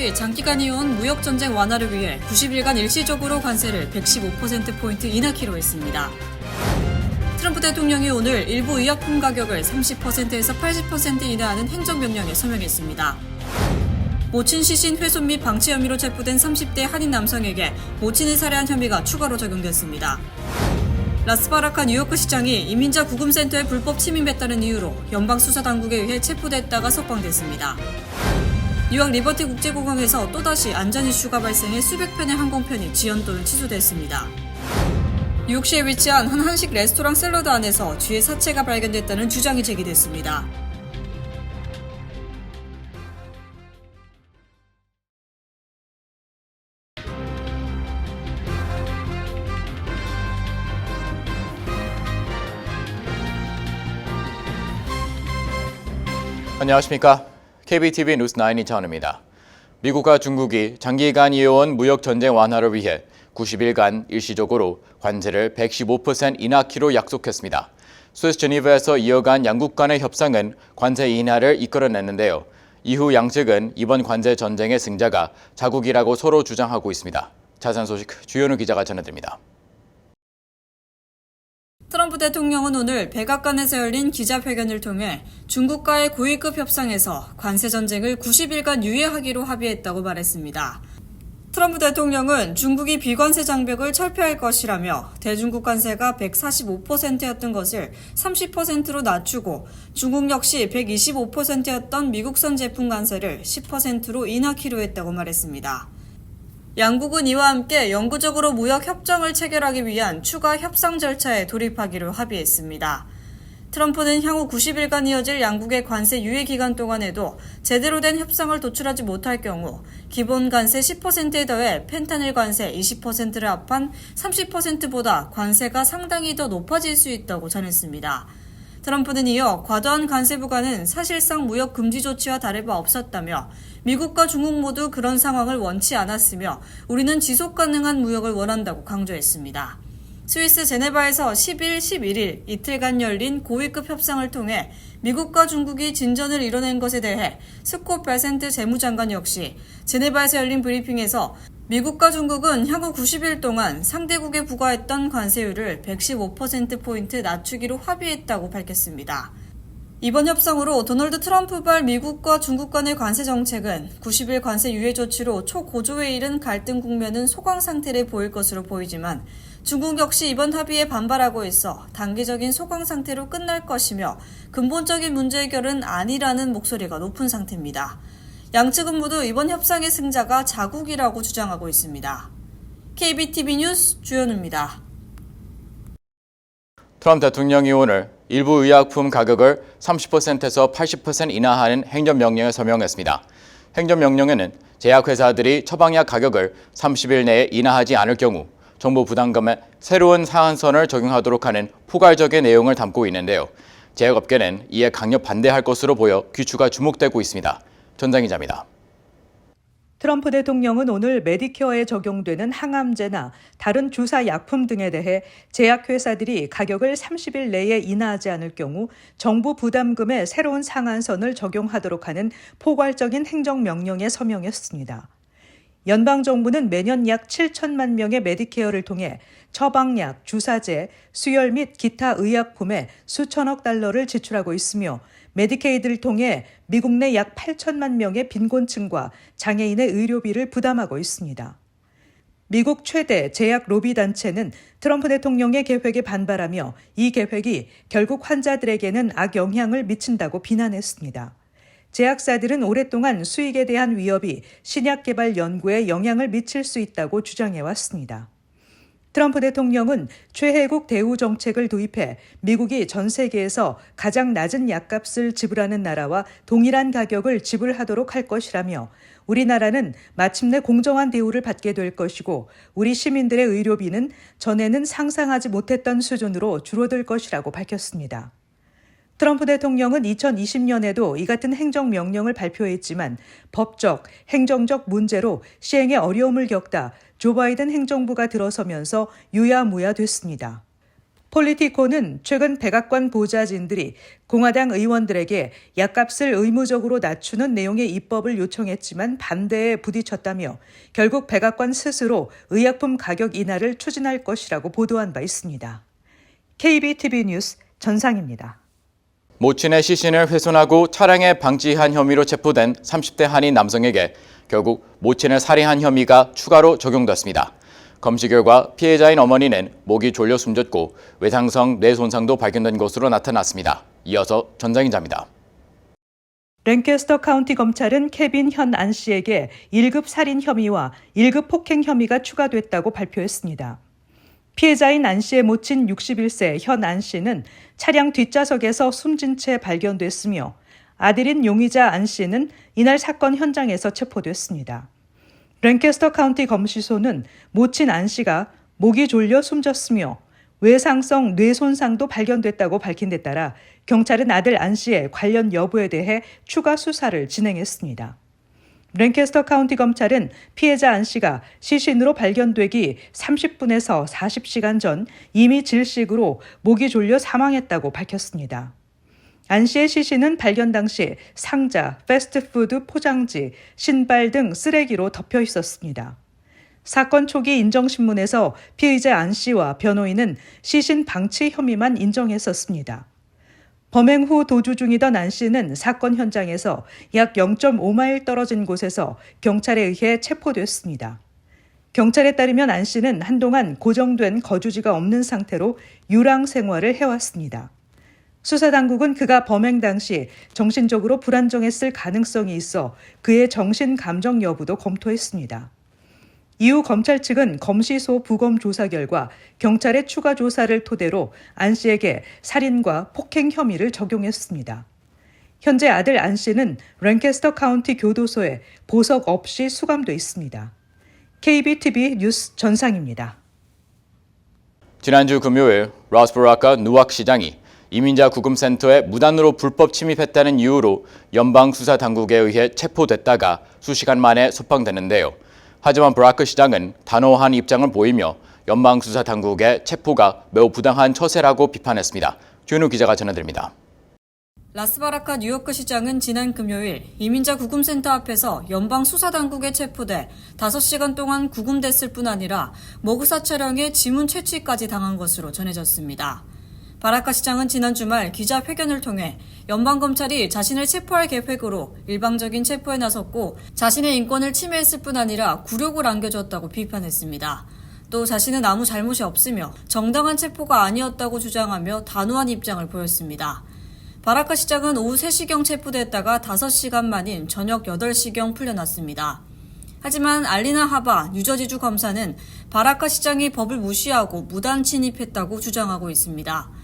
중국이 장기간 이어온 무역 전쟁 완화를 위해 90일간 일시적으로 관세를 115%포인트 인하키로 했습니다. 트럼프 대통령이 오늘 일부 의약품 가격을 30%에서 80% 인하하는 행정명령에 서명했습니다. 모친 시신 훼손 및 방치 혐의로 체포된 30대 한인 남성에게 모친을 살해한 혐의가 추가로 적용됐습니다. 라스바라카 뉴요크 시장이 이민자 구금센터에 불법 침입했다는 이유로 연방수사당국에 의해 체포됐다가 석방됐습니다. 뉴욕 리버티 국제공항에서 또다시 안전 이슈가 발생해 수백 편의 항공편이 지연 또는 취소됐습니다. 뉴욕시에 위치한 한 한식 레스토랑 샐러드 안에서 쥐의 사체가 발견됐다는 주장이 제기됐습니다. 안녕하십니까. KBTV 뉴스 9 이차원입니다. 미국과 중국이 장기간 이어온 무역 전쟁 완화를 위해 90일간 일시적으로 관세를 115% 인하키로 약속했습니다. 스위스 제니브에서 이어간 양국 간의 협상은 관세 인하를 이끌어냈는데요. 이후 양측은 이번 관세 전쟁의 승자가 자국이라고 서로 주장하고 있습니다. 자세한 소식 주현우 기자가 전해드립니다. 트럼프 대통령은 오늘 백악관에서 열린 기자회견을 통해 중국과의 고위급 협상에서 관세 전쟁을 90일간 유예하기로 합의했다고 말했습니다. 트럼프 대통령은 중국이 비관세 장벽을 철폐할 것이라며 대중국 관세가 145%였던 것을 30%로 낮추고 중국 역시 125%였던 미국산 제품 관세를 10%로 인하키로 했다고 말했습니다. 양국은 이와 함께 영구적으로 무역 협정을 체결하기 위한 추가 협상 절차에 돌입하기로 합의했습니다. 트럼프는 향후 90일간 이어질 양국의 관세 유예 기간 동안에도 제대로 된 협상을 도출하지 못할 경우 기본 관세 10%에 더해 펜타닐 관세 20%를 합한 30%보다 관세가 상당히 더 높아질 수 있다고 전했습니다. 트럼프는 이어 과도한 관세 부과는 사실상 무역 금지 조치와 다를 바 없었다며 미국과 중국 모두 그런 상황을 원치 않았으며 우리는 지속 가능한 무역을 원한다고 강조했습니다. 스위스 제네바에서 10일, 11일 이틀간 열린 고위급 협상을 통해 미국과 중국이 진전을 이뤄낸 것에 대해 스콧 베센트 재무장관 역시 제네바에서 열린 브리핑에서 미국과 중국은 향후 90일 동안 상대국에 부과했던 관세율을 115%포인트 낮추기로 합의했다고 밝혔습니다. 이번 협상으로 도널드 트럼프발 미국과 중국 간의 관세 정책은 90일 관세 유예 조치로 초고조에 이른 갈등 국면은 소강 상태를 보일 것으로 보이지만 중국 역시 이번 합의에 반발하고 있어 단기적인 소강 상태로 끝날 것이며 근본적인 문제 해결은 아니라는 목소리가 높은 상태입니다. 양측은 모두 이번 협상의 승자가 자국이라고 주장하고 있습니다. KBTV 뉴스 주현우입니다. 트럼프 대통령이 오늘 일부 의약품 가격을 30%에서 80% 인하하는 행정명령에 서명했습니다. 행정명령에는 제약회사들이 처방약 가격을 30일 내에 인하하지 않을 경우 정부 부담금에 새로운 상한선을 적용하도록 하는 포괄적인 내용을 담고 있는데요. 제약업계는 이에 강력 반대할 것으로 보여 귀추가 주목되고 있습니다. 전장 기자입니다. 트럼프 대통령은 오늘 메디케어에 적용되는 항암제나 다른 주사 약품 등에 대해 제약회사들이 가격을 30일 내에 인하하지 않을 경우 정부 부담금의 새로운 상한선을 적용하도록 하는 포괄적인 행정명령에 서명했습니다. 연방 정부는 매년 약 7천만 명의 메디케어를 통해 처방약, 주사제, 수혈 및 기타 의약품에 수천억 달러를 지출하고 있으며 메디케이드를 통해 미국 내 약 8천만 명의 빈곤층과 장애인의 의료비를 부담하고 있습니다. 미국 최대 제약 로비 단체는 트럼프 대통령의 계획에 반발하며 이 계획이 결국 환자들에게는 악영향을 미친다고 비난했습니다. 제약사들은 오랫동안 수익에 대한 위협이 신약 개발 연구에 영향을 미칠 수 있다고 주장해 왔습니다. 트럼프 대통령은 최혜국 대우 정책을 도입해 미국이 전 세계에서 가장 낮은 약값을 지불하는 나라와 동일한 가격을 지불하도록 할 것이라며 우리나라는 마침내 공정한 대우를 받게 될 것이고 우리 시민들의 의료비는 전에는 상상하지 못했던 수준으로 줄어들 것이라고 밝혔습니다. 트럼프 대통령은 2020년에도 이 같은 행정명령을 발표했지만 법적, 행정적 문제로 시행에 어려움을 겪다 조 바이든 행정부가 들어서면서 유야무야 됐습니다. 폴리티코는 최근 백악관 보좌진들이 공화당 의원들에게 약값을 의무적으로 낮추는 내용의 입법을 요청했지만 반대에 부딪혔다며 결국 백악관 스스로 의약품 가격 인하를 추진할 것이라고 보도한 바 있습니다. KBTV 뉴스 전상입니다. 모친의 시신을 훼손하고 차량에 방치한 혐의로 체포된 30대 한인 남성에게 결국 모친을 살해한 혐의가 추가로 적용됐습니다. 검시 결과 피해자인 어머니는 목이 졸려 숨졌고 외상성 뇌 손상도 발견된 것으로 나타났습니다. 이어서 전장 기자입니다. 랭캐스터 카운티 검찰은 케빈 현 안 씨에게 1급 살인 혐의와 1급 폭행 혐의가 추가됐다고 발표했습니다. 피해자인 안 씨의 모친 61세 현 안 씨는 차량 뒷좌석에서 숨진 채 발견됐으며 아들인 용의자 안 씨는 이날 사건 현장에서 체포됐습니다. 랭캐스터 카운티 검시소는 모친 안 씨가 목이 졸려 숨졌으며 외상성 뇌 손상도 발견됐다고 밝힌 데 따라 경찰은 아들 안 씨의 관련 여부에 대해 추가 수사를 진행했습니다. 랭캐스터 카운티 검찰은 피해자 안 씨가 시신으로 발견되기 30분에서 40시간 전 이미 질식으로 목이 졸려 사망했다고 밝혔습니다. 안 씨의 시신은 발견 당시 상자, 패스트푸드 포장지, 신발 등 쓰레기로 덮여 있었습니다. 사건 초기 인정신문에서 피의자 안 씨와 변호인은 시신 방치 혐의만 인정했었습니다. 범행 후 도주 중이던 안 씨는 사건 현장에서 약 0.5마일 떨어진 곳에서 경찰에 의해 체포됐습니다. 경찰에 따르면 안 씨는 한동안 고정된 거주지가 없는 상태로 유랑 생활을 해왔습니다. 수사당국은 그가 범행 당시 정신적으로 불안정했을 가능성이 있어 그의 정신 감정 여부도 검토했습니다. 이후 검찰 측은 검시소 부검 조사 결과 경찰의 추가 조사를 토대로 안 씨에게 살인과 폭행 혐의를 적용했습니다. 현재 아들 안 씨는 랭캐스터 카운티 교도소에 보석 없이 수감돼 있습니다. KBTV 뉴스 전상입니다. 지난주 금요일 라스브라카 누악 시장이 이민자 구금센터에 무단으로 불법 침입했다는 이유로 연방수사당국에 의해 체포됐다가 수시간 만에 석방됐는데요. 하지만 브라크 시장은 단호한 입장을 보이며 연방수사 당국의 체포가 매우 부당한 처세라고 비판했습니다. 주현우 기자가 전해드립니다. 라스바라카 뉴요크 시장은 지난 금요일 이민자 구금센터 앞에서 연방 수사당국에 체포돼 5시간 동안 구금됐을 뿐 아니라 모구사 차량에 지문 채취까지 당한 것으로 전해졌습니다. 바라카 시장은 지난 주말 기자 회견을 통해 연방검찰이 자신을 체포할 계획으로 일방적인 체포에 나섰고 자신의 인권을 침해했을 뿐 아니라 굴욕을 안겨줬다고 비판했습니다. 또 자신은 아무 잘못이 없으며 정당한 체포가 아니었다고 주장하며 단호한 입장을 보였습니다. 바라카 시장은 오후 3시경 체포됐다가 5시간 만인 저녁 8시경 풀려났습니다. 하지만 알리나 하바 뉴저지주 검사는 바라카 시장이 법을 무시하고 무단 침입했다고 주장하고 있습니다.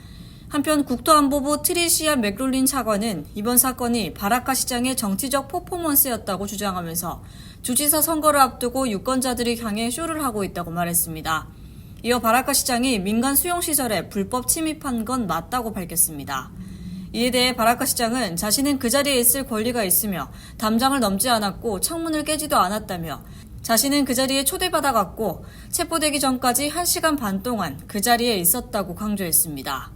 한편 국토안보부 트리시아 맥롤린 차관은 이번 사건이 바라카 시장의 정치적 퍼포먼스였다고 주장하면서 주지사 선거를 앞두고 유권자들이 향해 쇼를 하고 있다고 말했습니다. 이어 바라카 시장이 민간 수용 시설에 불법 침입한 건 맞다고 밝혔습니다. 이에 대해 바라카 시장은 자신은 그 자리에 있을 권리가 있으며 담장을 넘지 않았고 창문을 깨지도 않았다며 자신은 그 자리에 초대받아갔고 체포되기 전까지 1시간 반 동안 그 자리에 있었다고 강조했습니다.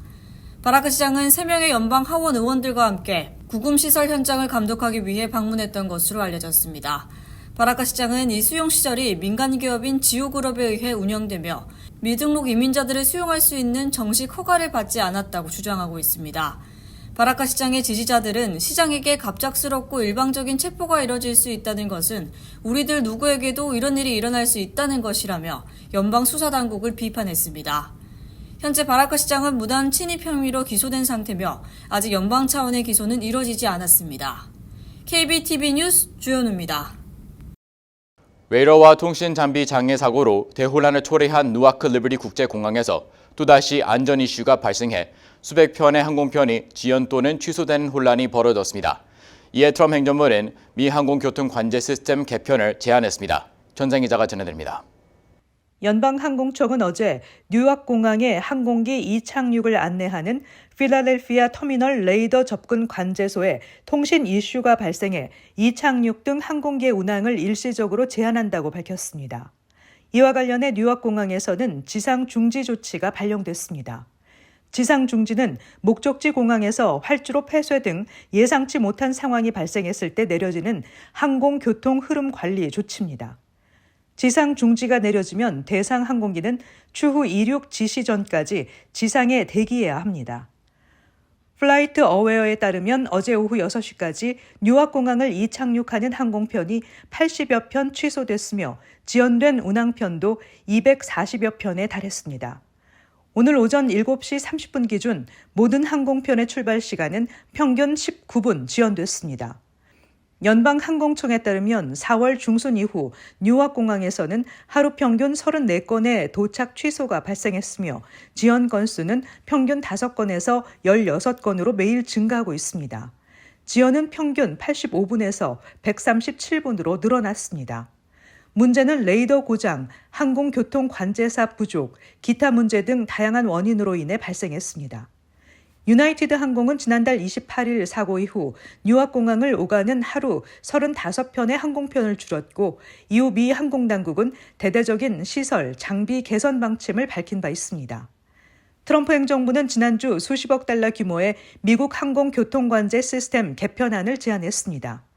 바라크 시장은 3명의 연방 하원 의원들과 함께 구금시설 현장을 감독하기 위해 방문했던 것으로 알려졌습니다. 바라카 시장은 이 수용 시설이 민간 기업인 지오그룹에 의해 운영되며 미등록 이민자들을 수용할 수 있는 정식 허가를 받지 않았다고 주장하고 있습니다. 바라카 시장의 지지자들은 시장에게 갑작스럽고 일방적인 체포가 이뤄질 수 있다는 것은 우리들 누구에게도 이런 일이 일어날 수 있다는 것이라며 연방 수사당국을 비판했습니다. 현재 바라카 시장은 무단 침입 혐의로 기소된 상태며 아직 연방 차원의 기소는 이뤄지지 않았습니다. KBTV 뉴스 주현우입니다. 웨이러와 통신 장비 장애 사고로 대혼란을 초래한 누아크 리버리 국제공항에서 또다시 안전 이슈가 발생해 수백 편의 항공편이 지연 또는 취소되는 혼란이 벌어졌습니다. 이에 트럼프 행정부는 미 항공교통 관제 시스템 개편을 제안했습니다. 전생 기자가 전해드립니다. 연방항공청은 어제 뉴욕 공항에 항공기 이착륙을 안내하는 필라델피아 터미널 레이더 접근 관제소에 통신 이슈가 발생해 이착륙 등 항공기의 운항을 일시적으로 제한한다고 밝혔습니다. 이와 관련해 뉴욕 공항에서는 지상 중지 조치가 발령됐습니다. 지상 중지는 목적지 공항에서 활주로 폐쇄 등 예상치 못한 상황이 발생했을 때 내려지는 항공교통 흐름 관리 조치입니다. 지상 중지가 내려지면 대상 항공기는 추후 이륙 지시 전까지 지상에 대기해야 합니다. 플라이트 어웨어에 따르면 어제 오후 6시까지 뉴욕 공항을 이착륙하는 항공편이 80여 편 취소됐으며 지연된 운항편도 240여 편에 달했습니다. 오늘 오전 7시 30분 기준 모든 항공편의 출발 시간은 평균 19분 지연됐습니다. 연방항공청에 따르면 4월 중순 이후 뉴욕 공항에서는 하루 평균 34건의 도착 취소가 발생했으며 지연 건수는 평균 5건에서 16건으로 매일 증가하고 있습니다. 지연은 평균 85분에서 137분으로 늘어났습니다. 문제는 레이더 고장, 항공교통 관제사 부족, 기타 문제 등 다양한 원인으로 인해 발생했습니다. 유나이티드 항공은 지난달 28일 사고 이후 뉴욕 공항을 오가는 하루 35편의 항공편을 줄였고 이후 미 항공 당국은 대대적인 시설, 장비 개선 방침을 밝힌 바 있습니다. 트럼프 행정부는 지난주 수십억 달러 규모의 미국 항공교통관제 시스템 개편안을 제안했습니다.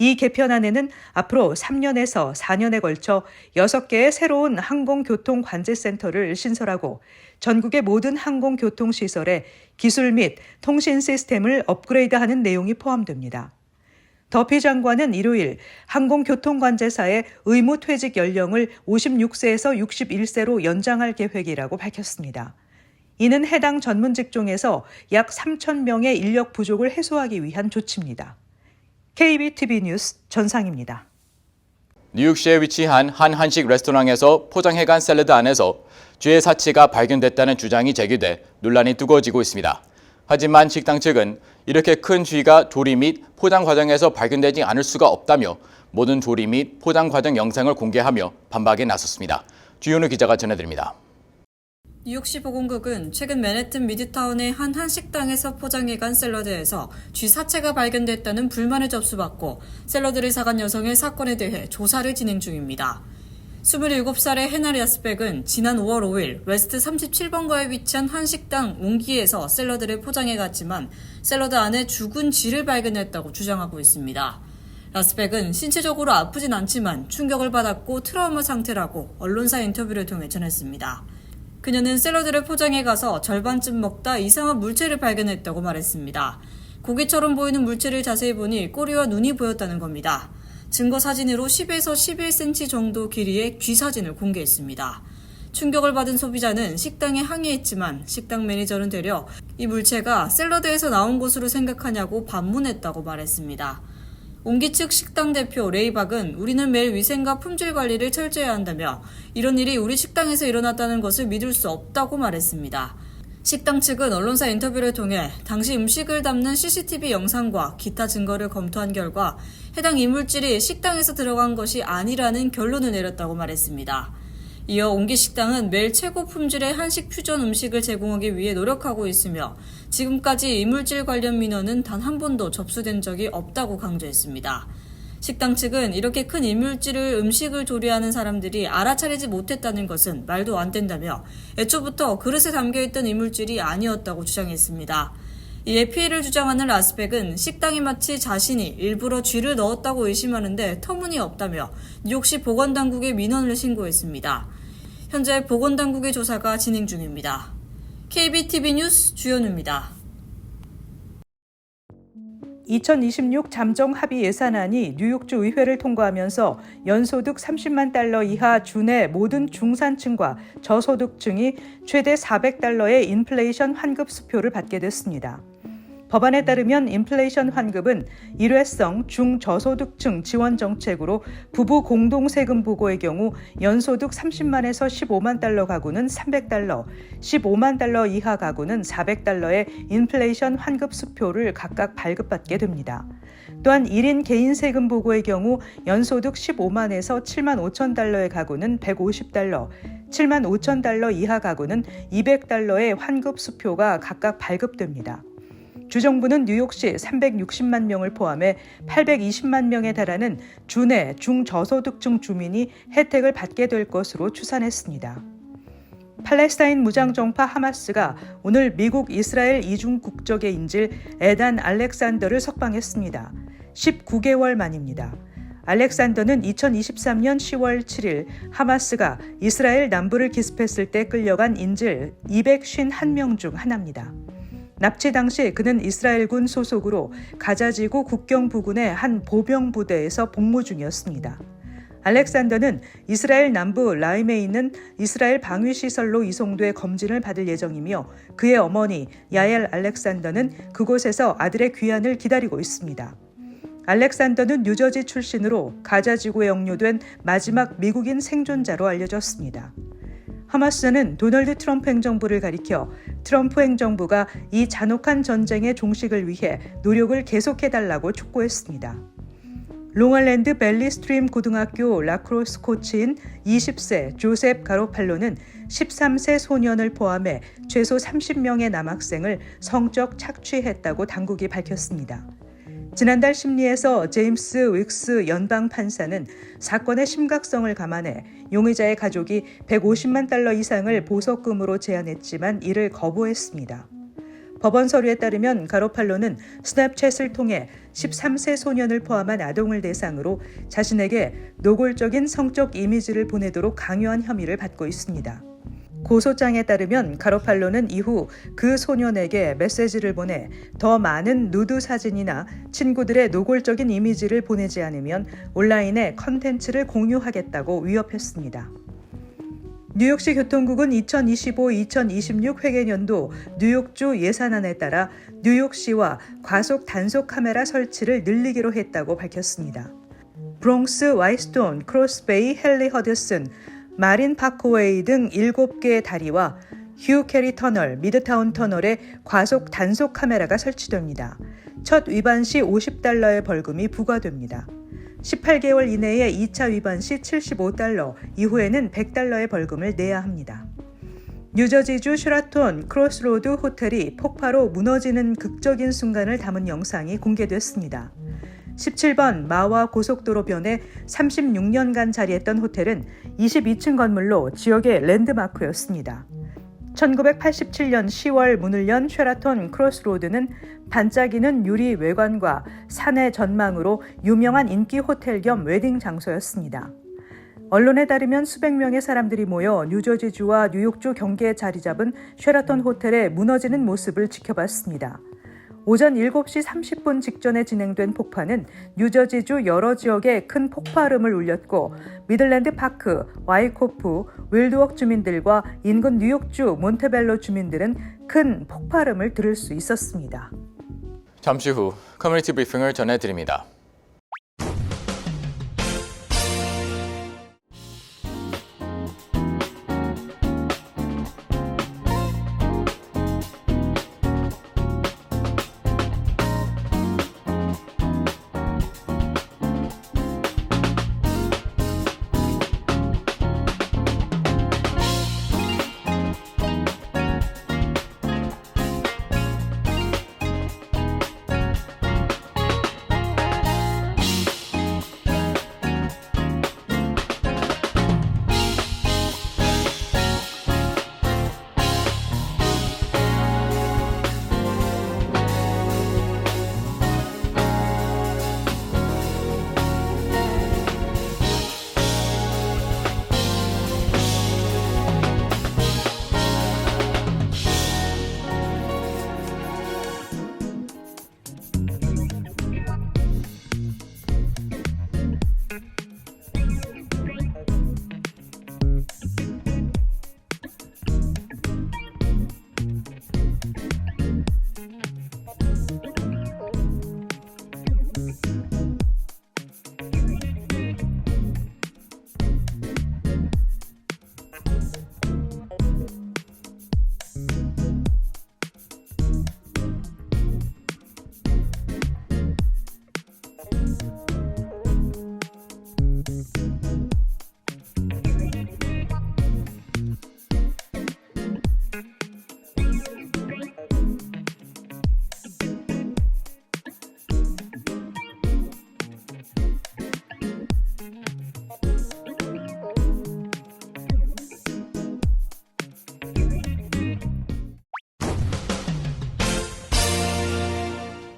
이 개편안에는 앞으로 3년에서 4년에 걸쳐 6개의 새로운 항공교통관제센터를 신설하고 전국의 모든 항공교통시설에 기술 및 통신 시스템을 업그레이드하는 내용이 포함됩니다. 더피 장관은 일요일 항공교통관제사의 의무 퇴직 연령을 56세에서 61세로 연장할 계획이라고 밝혔습니다. 이는 해당 전문 직종에서 약 3천 명의 인력 부족을 해소하기 위한 조치입니다. KBTV 뉴스 전상입니다. 뉴욕시에 위치한 한 한식 레스토랑에서 포장해간 샐러드 안에서 쥐의 사체가 발견됐다는 주장이 제기돼 논란이 뜨거워지고 있습니다. 하지만 식당 측은 이렇게 큰 쥐가 조리 및 포장 과정에서 발견되지 않을 수가 없다며 모든 조리 및 포장 과정 영상을 공개하며 반박에 나섰습니다. 주윤우 기자가 전해드립니다. 뉴욕시 보건국은 최근 맨해튼 미드타운의 한 한식당에서 포장해간 샐러드에서 쥐 사체가 발견됐다는 불만을 접수받고 샐러드를 사간 여성의 사건에 대해 조사를 진행 중입니다. 27살의 헤나리 아스백은 지난 5월 5일 웨스트 37번가에 위치한 한식당 옹기에서 샐러드를 포장해 갔지만 샐러드 안에 죽은 쥐를 발견했다고 주장하고 있습니다. 라스백은 신체적으로 아프진 않지만 충격을 받았고 트라우마 상태라고 언론사 인터뷰를 통해 전했습니다. 그녀는 샐러드를 포장해 가서 절반쯤 먹다 이상한 물체를 발견했다고 말했습니다. 고기처럼 보이는 물체를 자세히 보니 꼬리와 눈이 보였다는 겁니다. 증거 사진으로 10에서 11cm 정도 길이의 쥐 사진을 공개했습니다. 충격을 받은 소비자는 식당에 항의했지만 식당 매니저는 되려 이 물체가 샐러드에서 나온 것으로 생각하냐고 반문했다고 말했습니다. 옹기 측 식당 대표 레이박은 우리는 매일 위생과 품질 관리를 철저히 한다며 이런 일이 우리 식당에서 일어났다는 것을 믿을 수 없다고 말했습니다. 식당 측은 언론사 인터뷰를 통해 당시 음식을 담는 CCTV 영상과 기타 증거를 검토한 결과 해당 이물질이 식당에서 들어간 것이 아니라는 결론을 내렸다고 말했습니다. 이어 옹기 식당은 매일 최고 품질의 한식 퓨전 음식을 제공하기 위해 노력하고 있으며 지금까지 이물질 관련 민원은 단 한 번도 접수된 적이 없다고 강조했습니다. 식당 측은 이렇게 큰 이물질을 음식을 조리하는 사람들이 알아차리지 못했다는 것은 말도 안 된다며 애초부터 그릇에 담겨있던 이물질이 아니었다고 주장했습니다. 이에 피해를 주장하는 라스백은 식당이 마치 자신이 일부러 쥐를 넣었다고 의심하는데 터무니없다며 뉴욕시 보건당국에 민원을 신고했습니다. 현재 보건당국의 조사가 진행 중입니다. KBTV 뉴스 주연우입니다. 2026 잠정 합의 예산안이 뉴욕주 의회를 통과하면서 연소득 30만 달러 이하 주내 모든 중산층과 저소득층이 최대 400달러의 인플레이션 환급 수표를 받게 됐습니다. 법안에 따르면 인플레이션 환급은 일회성 중저소득층 지원 정책으로 부부 공동 세금 보고의 경우 연소득 30만에서 15만 달러 가구는 300달러, 15만 달러 이하 가구는 400달러의 인플레이션 환급 수표를 각각 발급받게 됩니다. 또한 1인 개인 세금 보고의 경우 연소득 15만에서 7만 5천 달러의 가구는 150달러, 7만 5천 달러 이하 가구는 200달러의 환급 수표가 각각 발급됩니다. 주정부는 뉴욕시 360만 명을 포함해 820만 명에 달하는 주내 중저소득층 주민이 혜택을 받게 될 것으로 추산했습니다. 팔레스타인 무장정파 하마스가 오늘 미국 이스라엘 이중 국적의 인질 에단 알렉산더를 석방했습니다. 19개월 만입니다. 알렉산더는 2023년 10월 7일 하마스가 이스라엘 남부를 기습했을 때 끌려간 인질 251명 중 하나입니다. 납치 당시 그는 이스라엘군 소속으로 가자지구 국경 부근의 한 보병 부대에서 복무 중이었습니다. 알렉산더는 이스라엘 남부 라임에 있는 이스라엘 방위 시설로 이송돼 검진을 받을 예정이며 그의 어머니 야엘 알렉산더는 그곳에서 아들의 귀환을 기다리고 있습니다. 알렉산더는 뉴저지 출신으로 가자 지구에 억류된 마지막 미국인 생존자로 알려졌습니다. 하마스는 도널드 트럼프 행정부를 가리켜 트럼프 행정부가 이 잔혹한 전쟁의 종식을 위해 노력을 계속해달라고 촉구했습니다. 롱알랜드 벨리 스트림 고등학교 라크로스 코치인 20세 조셉 가로팔로는 13세 소년을 포함해 최소 30명의 남학생을 성적 착취했다고 당국이 밝혔습니다. 지난달 심리에서 제임스 윅스 연방 판사는 사건의 심각성을 감안해 용의자의 가족이 150만 달러 이상을 보석금으로 제안했지만 이를 거부했습니다. 법원 서류에 따르면 가로팔로는 스냅챗을 통해 13세 소년을 포함한 아동을 대상으로 자신에게 노골적인 성적 이미지를 보내도록 강요한 혐의를 받고 있습니다. 고소장에 따르면 가로팔로는 이후 그 소년에게 메시지를 보내 더 많은 누드 사진이나 친구들의 노골적인 이미지를 보내지 않으면 온라인에 컨텐츠를 공유하겠다고 위협했습니다. 뉴욕시 교통국은 2025-2026 회계년도 뉴욕주 예산안에 따라 뉴욕시와 과속 단속 카메라 설치를 늘리기로 했다고 밝혔습니다. 브롱스, 와이스톤, 크로스베이, 헨리 허드슨, 마린 파크웨이 등 7개의 다리와 휴 캐리 터널, 미드타운 터널에 과속 단속 카메라가 설치됩니다. 첫 위반 시 50달러의 벌금이 부과됩니다. 18개월 이내에 2차 위반 시 75달러, 이후에는 100달러의 벌금을 내야 합니다. 뉴저지주 슈라톤 크로스로드 호텔이 폭파로 무너지는 극적인 순간을 담은 영상이 공개됐습니다. 17번 마와 고속도로변에 36년간 자리했던 호텔은 22층 건물로 지역의 랜드마크였습니다. 1987년 10월 문을 연 쉐라톤 크로스로드는 반짝이는 유리 외관과 산의 전망으로 유명한 인기 호텔 겸 웨딩 장소였습니다. 언론에 따르면 수백 명의 사람들이 모여 뉴저지주와 뉴욕주 경계에 자리 잡은 쉐라톤 호텔의 무너지는 모습을 지켜봤습니다. 오전 7시 30분 직전에 진행된 폭파는 뉴저지주 여러 지역에 큰 폭발음을 울렸고 미들랜드 파크, 와이코프, 윌드웍 주민들과 인근 뉴욕주 몬테벨로 주민들은 큰 폭발음을 들을 수 있었습니다. 잠시 후 커뮤니티 브리핑을 전해드립니다.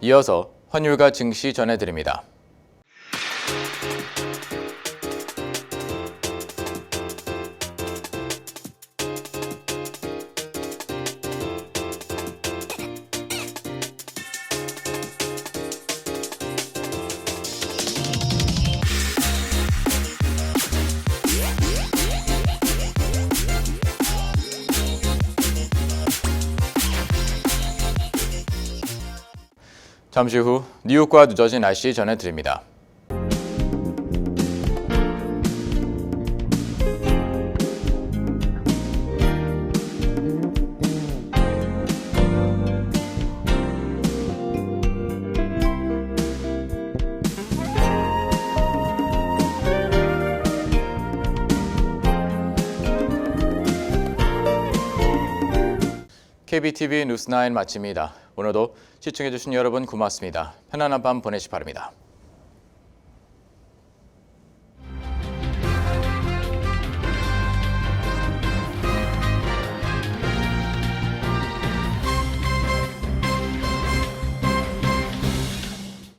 이어서 환율과 증시 전해드립니다. 잠시 후 뉴욕과 뉴저지 날씨 전해드립니다. KBTV 뉴스9 마칩니다. 오늘도 시청해주신 여러분 고맙습니다. 편안한 밤 보내시 기 바랍니다.